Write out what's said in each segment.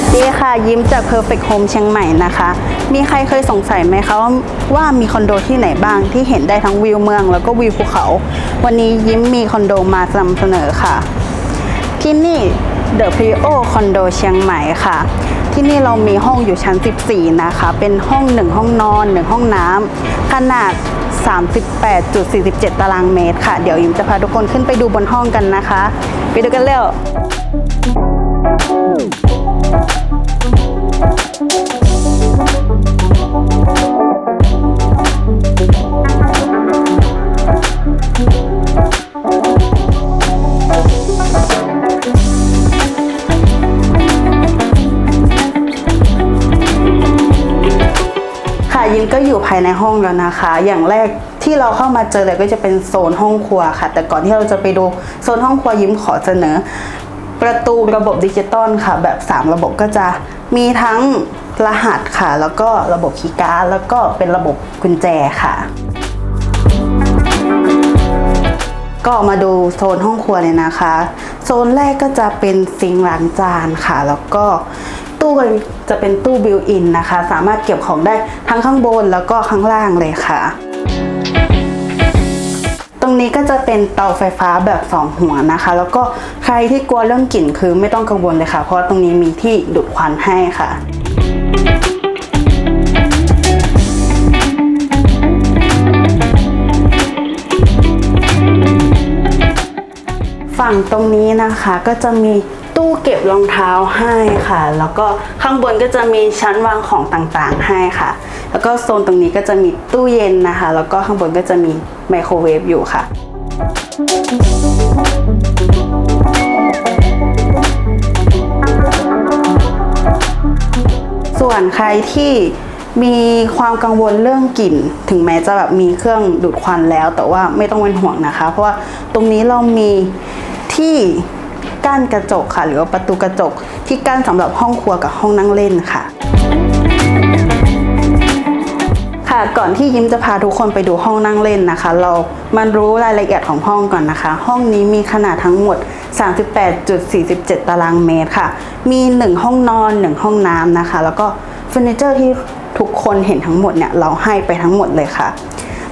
วัสดีค่ะ ยิ้มจาก Perfect Home เชียงใหม่นะคะ มีใครเคยสงสัยไหมคะว่ามีคอนโดที่ไหนบ้างที่เห็นได้ทั้งวิวเมืองแล้วก็วิวภูเขา วันนี้ยิ้มมีคอนโดมานำเสนอค่ะ ที่นี่ The Prio Condo เชียงใหม่ค่ะ ที่นี่เรามีห้องอยู่ชั้น 14 นะคะ เป็นห้อง 1 ห้องนอน 1 ห้องน้ำขนาด 38.47 ตารางเมตรค่ะ เดี๋ยวยิ้มจะพาทุกคนขึ้นไปดูบนห้องกันนะคะ ไปดูกันเร็วค่ ในห้องแล้วนะคะ อย่างแรกที่เราเข้ามาเจอเลยก็จะเป็นโซนห้องครัวค่ะ แต่ก่อนที่เราจะไปดูโซนห้องครัวยิ้มขอเสนอ ประตูระบบดิจิตอลค่ะ แบบ 3 ระบบก็จะมีทั้งรหัสค่ะ แล้วก็ระบบคีย์การ์ดแล้วก็เป็นระบบกุญแจค่ะ ก็มาดูโซนห้องครัวเลยนะคะ โซนแรกก็จะเป็นซิงค์ล้างจานค่ะ แล้วก็ ตู้จะเป็นตู้บิวอินนะคะ สามารถเก็บของได้ทั้งข้างบนแล้วก็ข้างล่างเลยค่ะตรงนี้ก็จะเป็นเตาไฟฟ้าแบบ 2 หัวนะคะ แล้วก็ใครที่กลัวเรื่องกลิ่นคือไม่ต้องกังวลเลยค่ะ เพราะว่าตรงนี้มีที่ดูดควันให้ค่ะ ฝั่งตรงนี้นะคะก็จะมี เก็บรองเท้าให้ค่ะ แล้วก็ข้างบนก็จะมีชั้นวางของต่างๆให้ค่ะ แล้วก็โซนตรงนี้ก็จะมีตู้เย็นนะคะ แล้วก็ข้างบนก็จะมีไมโครเวฟอยู่ค่ะส่วนใครที่มีความกังวลเรื่องกลิ่น ถึงแม้จะแบบมีเครื่องดูดควันแล้ว แต่ว่าไม่ต้องเป็นห่วงนะคะ เพราะว่าตรงนี้เรามีที่ กั้นกระจกค่ะ หรือว่าประตูกระจกที่กั้นสำหรับห้องครัวกับห้องนั่งเล่นค่ะค่ะก่อนที่ยิ้มจะพาทุกคนไปดูห้องนั่งเล่นนะคะ เรามารู้รายละเอียดของห้องก่อนนะคะ ห้องนี้มีขนาดทั้งหมด 38.47 ตารางเมตรค่ะ มี 1 ห้องนอน 1 ห้องน้ำนะคะ แล้วก็เฟอร์นิเจอร์ที่ทุกคนเห็นทั้งหมดเนี่ย เราให้ไปทั้งหมดเลยค่ะ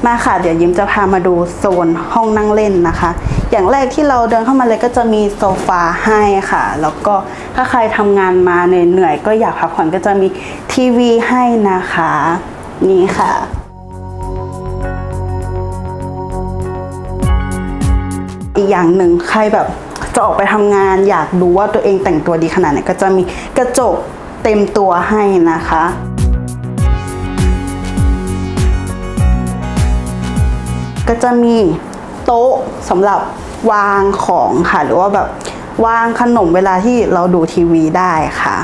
มาค่ะ เดี๋ยวยิ้มจะพามาดูโซนห้องนั่งเล่นนะคะ อย่างแรกที่เราเดินเข้ามาเลยก็จะมีโซฟาให้ค่ะ แล้วก็ถ้าใครทำงานมาเหนื่อยก็อยากพักผ่อนก็จะมีทีวีให้นะคะ นี่ค่ะอีกอย่างหนึ่งใครแบบจะออกไปทำงานอยากดูว่าตัวเองแต่งตัวดีขนาดไหนก็จะมีกระจกเต็มตัวให้นะคะ ก็จะมีโต๊ะสำหรับวางของค่ะ หรือว่าแบบวางขนมเวลาที่เราดูทีวีได้ค่ะ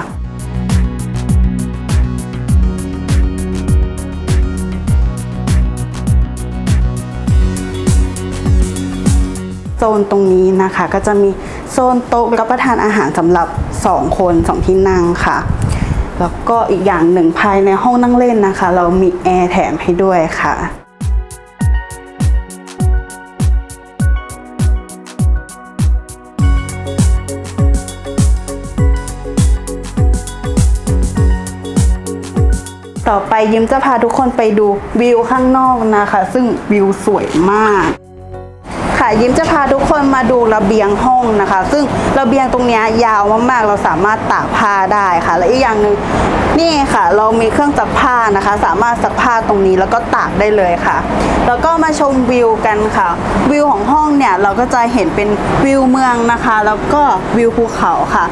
โซนตรงนี้นะคะก็จะมีโซนโต๊ะรับประทานอาหารสำหรับ 2 คน 2 ที่นั่งค่ะ แล้วก็อีกอย่างหนึ่งภายในห้องนั่งเล่นนะคะ เรามีแอร์แถมให้ด้วยค่ะ ต่อไปยิ้มจะพาทุกคนไปดูวิวข้างนอกนะคะ ซึ่งวิวสวยมาก ยิ้มจะพาทุกคนมาดูระเบียงห้องนะคะ ซึ่งระเบียงตรงนี้ยยาวมากๆ เราสามารถตากผ้าได้ค่ะ และอีกอย่างหนึ่งนี่ค่ะ เรามีเครื่องซักผ้านะคะ สามารถซักผ้าตรงนี้แล้วก็ตากได้เลยค่ะ แล้วก็มาชมวิวกันค่ะ วิวของห้องเนี่ยเราก็จะเห็นเป็นวิวเมืองนะคะ แล้วก็วิวภูเขาค่ะ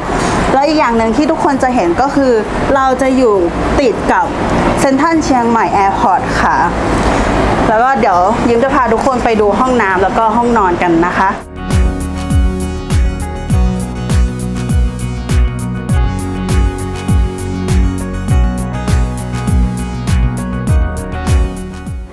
แล้วอีกอย่างหนึ่งที่ทุกคนจะเห็นก็คือ เราจะอยู่ติดกับเซ็นทรัลเชียงใหม่แอร์พอร์ตค่ะ แล้วก็เดี๋ยวยิ้มจะพาทุกคนไปดูห้องน้ำแล้วก็ห้องนอนกันนะคะ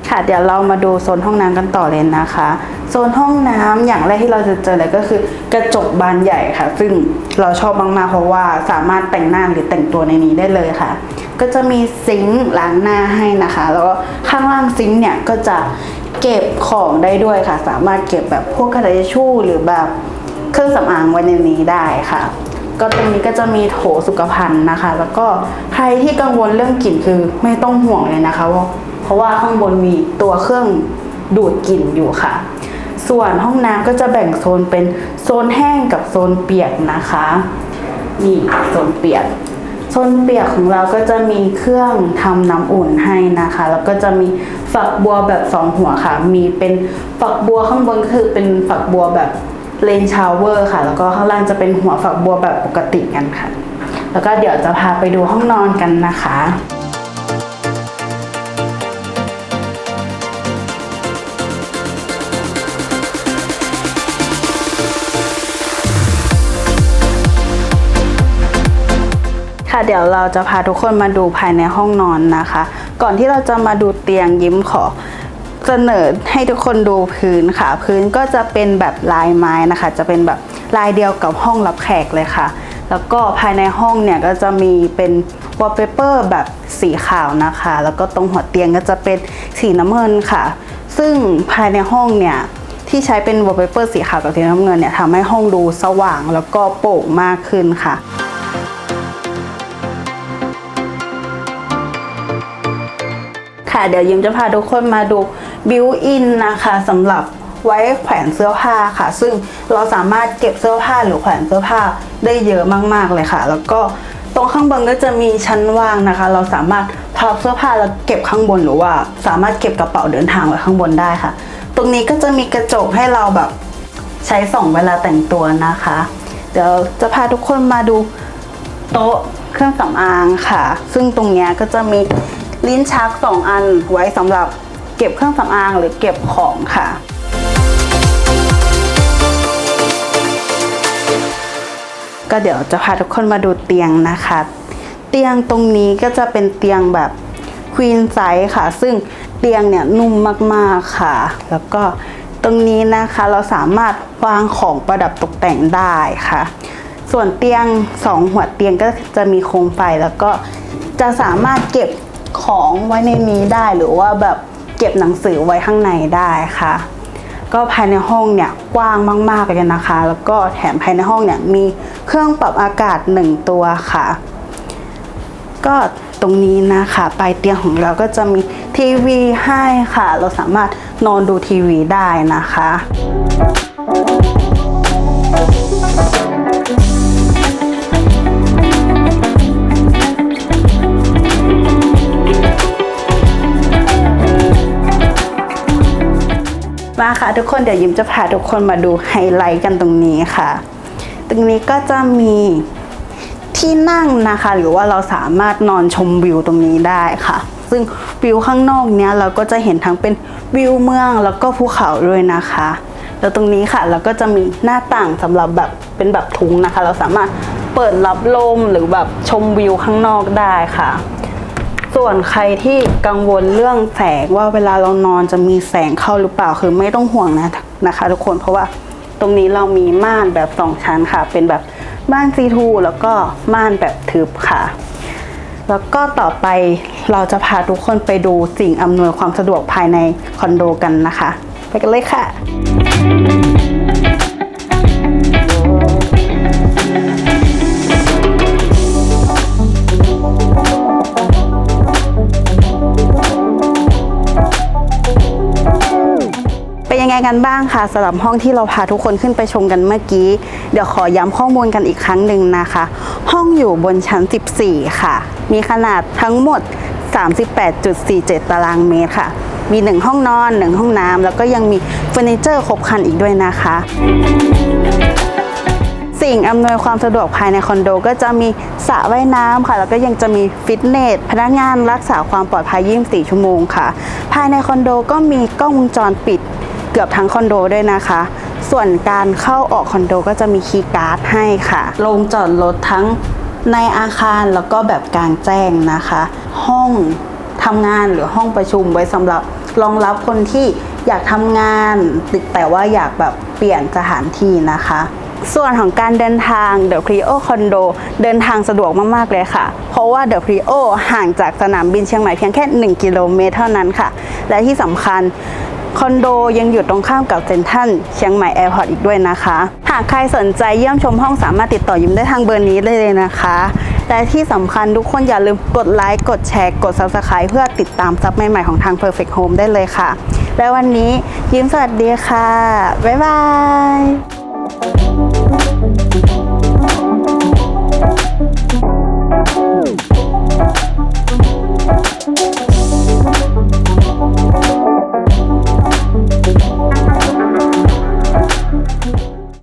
ค่ะเดี๋ยวเรามาดูโซนห้องน้ำกันต่อเลยนะคะ โซนห้องน้ำอย่างแรกที่เราจะเจอเลยก็คือ กระจกบานใหญ่ค่ะ ซึ่งเราชอบมากๆเพราะว่าสามารถแต่งหน้าหรือแต่งตัวในนี้ได้เลยค่ะ ก็จะมีซิงค์ล้างหน้าให้นะคะ แล้วก็ข้างล่างซิงค์เนี่ยก็จะเก็บของได้ด้วยค่ะ สามารถเก็บแบบพวกกระดาษชู่หรือแบบเครื่องสำอางไว้ในนี้ได้ค่ะ ก็ตรงนี้ก็จะมีโถสุขภัณฑ์นะคะ แล้วก็ใครที่กังวลเรื่องกลิ่นคือไม่ต้องห่วงเลยนะคะว่าเพราะว่าข้างบนมีตัวเครื่องดูดกลิ่นอยู่ค่ะ ส่วนห้องน้ำก็จะแบ่งโซนเป็นโซนแห้งกับโซนเปียกนะคะ นี่โซนเปียก โซนเปียกของเราก็จะมีเครื่องทำน้ำอุ่นให้นะคะ แล้วก็จะมีฝักบัวแบบสองหัวค่ะ มีเป็นฝักบัวข้างบนก็คือเป็นฝักบัวแบบเลนชาวเวอร์ค่ะ แล้วก็ข้างล่างจะเป็นหัวฝักบัวแบบปกติกันค่ะ แล้วก็เดี๋ยวจะพาไปดูห้องนอนกันนะคะ ค่ะเดี๋ยวเราจะพาทุกคนมาดูภายในห้องนอนนะคะ ก่อนที่เราจะมาดูเตียงยิ้มขอเสนอให้ทุกคนดูพื้นค่ะ พื้นก็จะเป็นแบบลายไม้นะคะ จะเป็นแบบลายเดียวกับห้องรับแขกเลยค่ะ แล้วก็ภายในห้องเนี่ยก็จะมีเป็นวอลเปเปอร์แบบสีขาวนะคะ แล้วก็ตรงหัวเตียงก็จะเป็นสีน้ำเงินค่ะ ซึ่งภายในห้องเนี่ยที่ใช้เป็นวอลเปเปอร์สีขาวกับสีน้ำเงินเนี่ยทำให้ห้องดูสว่างแล้วก็โปร่งมากขึ้นค่ะ ค่ะ เดี๋ยวยิมจะพาทุกคนมาดูบิวอินนะคะสำหรับไว้แขวนเสื้อผ้าค่ะ ซึ่งเราสามารถเก็บเสื้อผ้าหรือแขวนเสื้อผ้าได้เยอะมากๆเลยค่ะ แล้วก็ตรงข้างบนก็จะมีชั้นวางนะคะ เราสามารถพับเสื้อผ้าแล้วเก็บข้างบนหรือว่า สามารถเก็บกระเป๋าเดินทางไว้ข้างบนได้ค่ะ ตรงนี้ก็จะมีกระจกให้เราแบบใช้ส่องเวลาแต่งตัวนะคะ เดี๋ยวจะพาทุกคนมาดูโต๊ะเครื่องสำอางค่ะ ซึ่งตรงนี้ก็จะมี ลิ้นชักสองอันไว้สำหรับเก็บเครื่องสำอางหรือเก็บของค่ะ ก็เดี๋ยวจะพาทุกคนมาดูเตียงนะคะ เตียงตรงนี้ก็จะเป็นเตียงแบบควีนไซส์ค่ะ ซึ่งเตียงเนี่ยนุ่มมากๆค่ะ แล้วก็ตรงนี้นะคะเราสามารถวางของประดับตกแต่งได้ค่ะ ส่วนเตียงสองหัวเตียงก็จะมีโคมไฟแล้วก็จะสามารถเก็บ ของไว้ในนี้ได้หรือว่าแบบเก็บหนังสือไว้ข้างในได้ค่ะ ก็ภายในห้องเนี่ยกว้างมากๆเลยนะคะ แล้วก็แถมภายในห้องเนี่ยมีเครื่องปรับอากาศหนึ่งตัวค่ะ ก็ตรงนี้นะคะปลายเตียงของเราก็จะมีทีวีให้ค่ะ เราสามารถนอนดูทีวีได้นะคะ มาค่ะ ทุกคนเดี๋ยวยิมจะพาทุกคนมาดูไฮไลท์กันตรงนี้ค่ะ ตรงนี้ก็จะมีที่นั่งนะคะ หรือว่าเราสามารถนอนชมวิวตรงนี้ได้ค่ะ ซึ่งวิวข้างนอกเนี้ยเราก็จะเห็นทั้งเป็นวิวเมืองแล้วก็ภูเขาด้วยนะคะ แล้วตรงนี้ค่ะเราก็จะมีหน้าต่างสำหรับแบบเป็นแบบทุ้งนะคะ เราสามารถเปิดรับลมหรือแบบชมวิวข้างนอกได้ค่ะ ส่วนใครที่กังวลเรื่องแสงว่าเวลาเรานอนจะมีแสงเข้าหรือเปล่าคือไม่ต้องห่วงนะนะคะ ทุกคนเพราะว่าตรงนี้เรามีม่านแบบสองชั้นค่ะ เป็นแบบม่านซีทูแล้วก็ม่านแบบทึบค่ะ แล้วก็ต่อไปเราจะพาทุกคนไปดูสิ่งอำนวยความสะดวกภายในคอนโดกันนะคะ ไปกันเลยค่ะ กันบ้างคะสำหรับห้องที่เราพาทุกคนขึ้นไปชมกันเมื่อกี้ เดี๋ยวขอย้ำข้อมูลกันอีกครั้งหนึ่งนะคะ ห้องอยู่บนชั้น 14 ค่ะ มีขนาดทั้งหมด 38.47 ตารางเมตรค่ะ มี 1 ห้องนอน 1 ห้องน้ำแล้วก็ยังมีเฟอร์นิเจอร์ครบครันอีกด้วยนะคะสิ่งอำนวยความสะดวกภายในคอนโดก็จะมีสระว่ายน้ำค่ะ แล้วก็ยังจะมีฟิตเนส พนักงานรักษาความปลอดภัย 24 ชั่วโมงค่ะ ภายในคอนโดก็มีกล้องวงจรปิด เกือบทั้งคอนโดด้วยนะคะ ส่วนการเข้าออกคอนโดก็จะมีคีย์การ์ดให้ค่ะ ลงจอดรถทั้งในอาคารแล้วก็แบบกลางแจ้งนะคะ ห้องทำงานหรือห้องประชุมไว้สำหรับรองรับคนที่อยากทำงานติดแต่ว่าอยากแบบเปลี่ยนสถานที่นะคะ ส่วนของการเดินทาง The Prio Condo เดินทางสะดวกมาก ๆ เลยค่ะ เพราะว่า The Prio ห่างจากสนามบินเชียงใหม่เพียงแค่ 1 กิโลเมตรเท่านั้นค่ะ และที่สำคัญ คอนโดยังอยู่ตรงข้ามกับเซ็นทันเชียงใหม่แอร์พอร์ตอีกด้วยนะคะ หากใครสนใจเยี่ยมชมห้องสามารถติดต่อยิมได้ทางเบอร์นี้เลยนะคะแต่ที่สำคัญทุกคนอย่าลืมกดไลค์ กดแชร์ กด Subscribe เพื่อติดตามซับใหม่ๆของทาง Perfect Home ได้เลยค่ะ และวันนี้ยิ้มสวัสดีค่ะ บ๊ายบาย